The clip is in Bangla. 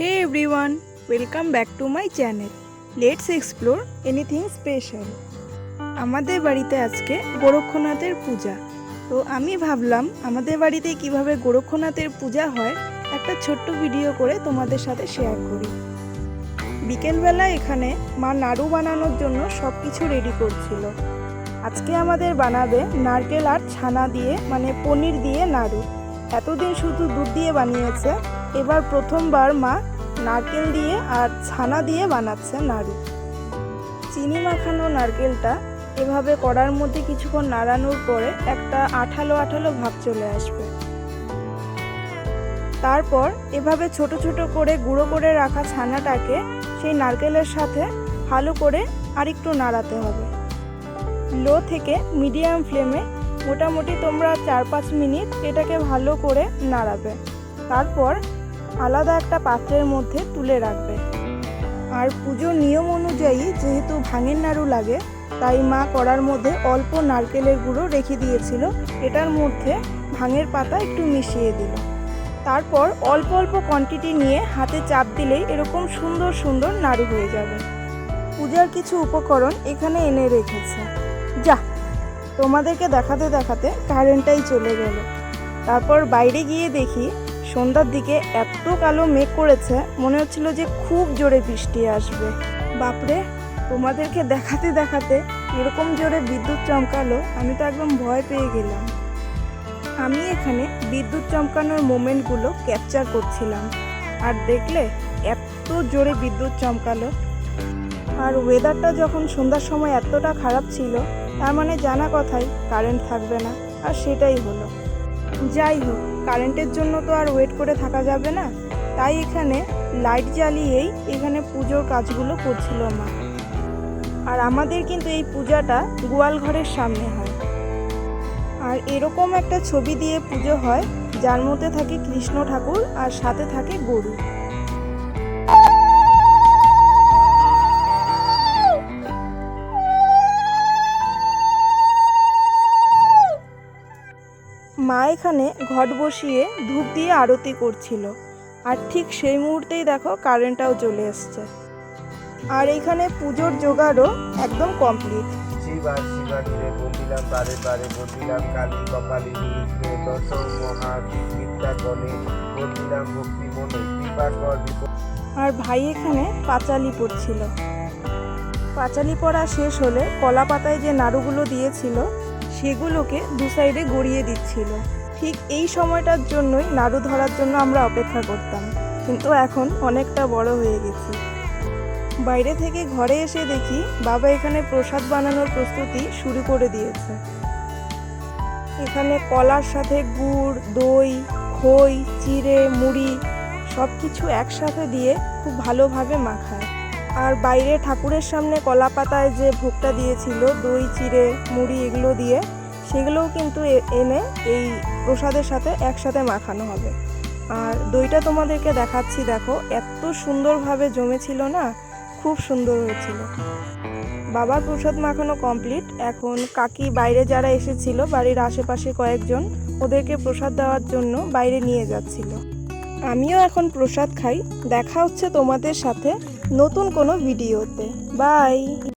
Hey everyone welcome back to my channel let's explore anything special আমাদের বাড়িতে আজকে গোরক্ষনাথের পূজা। তো আমি ভাবলাম, আমাদের বাড়িতে কীভাবে গোরক্ষনাথের পূজা হয়, একটা ছোট্ট ভিডিও করে তোমাদের সাথে শেয়ার করি। বিকেলবেলা এখানে মা নাড়ু বানানোর জন্য সব কিছু রেডি করছিল। আজকে আমাদের বানাবে নারকেল আর ছানা দিয়ে মানে পনির দিয়ে নাড়ু। এতদিন শুধু দুধ দিয়ে বানিয়েছে এবার প্রথমবার মা নারকেল দিয়ে আর ছানা দিয়ে বানাচ্ছে নাড়ু। চিনি মাখানো নারকেলটা এভাবে কড়ার মধ্যে কিছুক্ষণ নাড়ানোর পরে একটা আঠালো আঠালো ভাব চলে আসবে। তারপর এভাবে ছোট ছোট করে গুঁড়ো করে রাখা ছানাটাকে সেই নারকেলের সাথে ভালো করে আরেকটু নাড়াতে হবে। লো থেকে মিডিয়াম ফ্লেমে মোটামুটি তোমরা চার পাঁচ মিনিট এটাকে ভালো করে নাড়াবে। তারপর আলাদা একটা পাত্রের মধ্যে তুলে রাখবে। আর পুজোর নিয়ম অনুযায়ী যেহেতু ভাঙের নাড়ু লাগে, তাই মা কড়ার মধ্যে অল্প নারকেলের গুঁড়ো রেখে দিয়েছিল। এটার মধ্যে ভাঙের পাতা একটু মিশিয়ে দিল। তারপর অল্প অল্প কোয়ান্টিটি নিয়ে হাতে চাপ দিলেই এরকম সুন্দর সুন্দর নাড়ু হয়ে যাবে। পূজার কিছু উপকরণ এখানে এনে রেখেছে। যা, তোমাদেরকে দেখাতে দেখাতে কারেন্টটাই চলে গেল। তারপর বাইরে গিয়ে দেখি সন্ধ্যার দিকে এত কালো মেঘ করেছে, মনে হচ্ছিল যে খুব জোরে বৃষ্টি আসবে। বাপরে, তোমাদেরকে দেখাতে দেখাতে এরকম জোরে বিদ্যুৎ চমকালো, আমি তো একদম ভয় পেয়ে গেলাম। আমি এখানে বিদ্যুৎ চমকানোর মোমেন্টগুলো ক্যাপচার করছিলাম, আর দেখলে এত জোরে বিদ্যুৎ চমকালো। আর ওয়েদারটা যখন সন্ধ্যার সময় এতটা খারাপ ছিল, তার মানে জানা কথাই কারেন্ট থাকবে না। আর সেটাই হলো। যাই হোক কারেন্টের জন্য তো আর ওয়েট করে থাকা যাবে না। তাই এখানে লাইট জ্বালিয়েই এখানে পুজোর কাজগুলো করছিল মা। আর আমাদের কিন্তু এই পূজাটা গোয়াল ঘরের সামনে হয়। আর এরকম একটা ছবি দিয়ে পুজো হয়, যার মধ্যে থাকে কৃষ্ণ ঠাকুর আর সাথে থাকে গরু। মা এখানে ঘট বসিয়ে ধূপ দিয়ে আরতি করছিল। আর ঠিক সেই মুহূর্তেই দেখো কারেন্টটাও চলে এসছে। আর এখানে পুজোর জোগাড়ও একদম কমপ্লিট শিবার শিবানীরে বন্দিলাম বারে বারে কালী কপালী নিরুদ্ধে দশ মহা বিদ্যা গণে বন্দিলাম ভক্তি মনে কৃপা কর আর ভাই এখানে পাঁচালি পড়ছিল। পাঁচালি পড়া শেষ হলে কলা পাতায় যে নাড়ুগুলো দিয়েছিল সেগুলোকে দু সাইডে গড়িয়ে দিচ্ছিল। ঠিক এই সময়টার জন্যই নাড়ু ধরার জন্য আমরা অপেক্ষা করতাম। কিন্তু এখন অনেকটা বড় হয়ে গেছি। বাইরে থেকে ঘরে এসে দেখি বাবা এখানে প্রসাদ বানানোর প্রস্তুতি শুরু করে দিয়েছে। এখানে কলার সাথে গুড়, দই, খই, চিড়ে, মুড়ি সব কিছু একসাথে দিয়ে খুব ভালোভাবে মাখায়। আর বাইরে ঠাকুরের সামনে কলা পাতায় যে ভোগটা দিয়েছিল, দই, চিড়ে, মুড়ি এগুলো দিয়ে, সেগুলোও কিন্তু এনে এই প্রসাদের সাথে একসাথে মাখানো হবে। আর দইটা তোমাদেরকে দেখাচ্ছি, দেখো, এত সুন্দরভাবে জমেছিল না, খুব সুন্দর হয়েছিল। বাবার প্রসাদ মাখানো কমপ্লিট এখন কাকি বাইরে যারা এসেছিল, বাড়ির আশেপাশে কয়েকজন, ওদেরকে প্রসাদ দেওয়ার জন্য বাইরে নিয়ে যাচ্ছিল। আমিও এখন প্রসাদ খাই। দেখা হচ্ছে তোমাদের সাথে। নতুন কোনো ভিডিওতে। বাই।